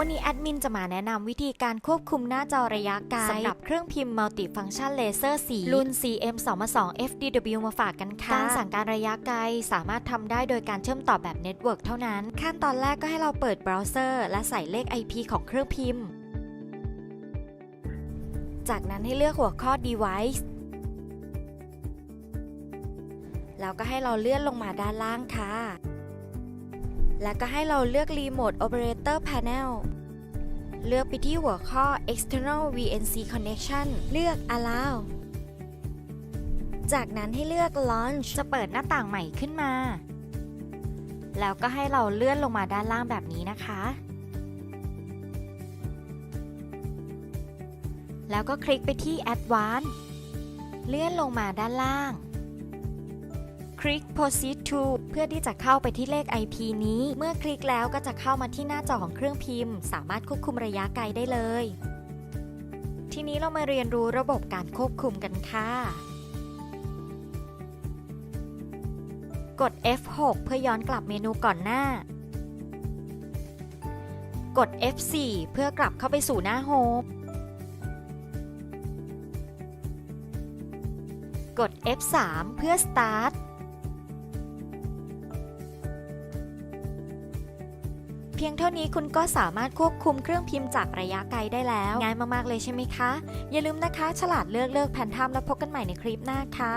วันนี้แอดมินจะมาแนะนำวิธีการควบคุมหน้าจอระยะไกลสำหรับเครื่องพิมพ์มัลติฟัง c t ชันเลเซอร์สีรุ่น CM 2 2 FDW มาฝากกันค่ะ การสั่งการระยะไกลสามารถทำได้โดยการเชื่อมต่อแบบเน็ตเวิร์กเท่านั้น ขั้นตอนแรกก็ให้เราเปิดเบราว์เซอร์และใส่เลข IP ของเครื่องพิมพ์ จากนั้นให้เลือกหัวข้อ device แล้วก็ให้เราเลื่อนลงมาด้านล่างค่ะ แล้วก็ให้เราเลือก Remote Operator Panel เลือกไปที่หัวข้อ External VNC Connection เลือก Allow จากนั้นให้เลือก Launch จะเปิดหน้าต่างใหม่ขึ้นมา แล้วก็ให้เราเลื่อนลงมาด้านล่างแบบนี้นะคะ แล้วก็คลิกไปที่ Advanced เลื่อนลงมาด้านล่าง คลิก Proceed to เพื่อที่จะเข้าไปที่เลข IP นี้ เมื่อคลิกแล้วก็จะเข้ามาที่หน้าจอของเครื่องพิมพ์ สามารถควบคุมระยะไกลได้เลย ทีนี้เรามาเรียนรู้ระบบการควบคุมกันค่ะ กด F6 เพื่อย้อนกลับเมนูก่อนหน้า กด F4 เพื่อกลับเข้าไปสู่หน้าโฮมกด F3 เพื่อ Start เพียงเท่านี้คุณก็สามารถควบคุมเครื่องพิมพ์จากระยะไกลได้แล้ว ง่ายมากๆเลยใช่ไหมคะ อย่าลืมนะคะ ฉลาดเลือกเลือกแผ่นทามแล้วพบกันใหม่ในคลิปหน้าค่ะ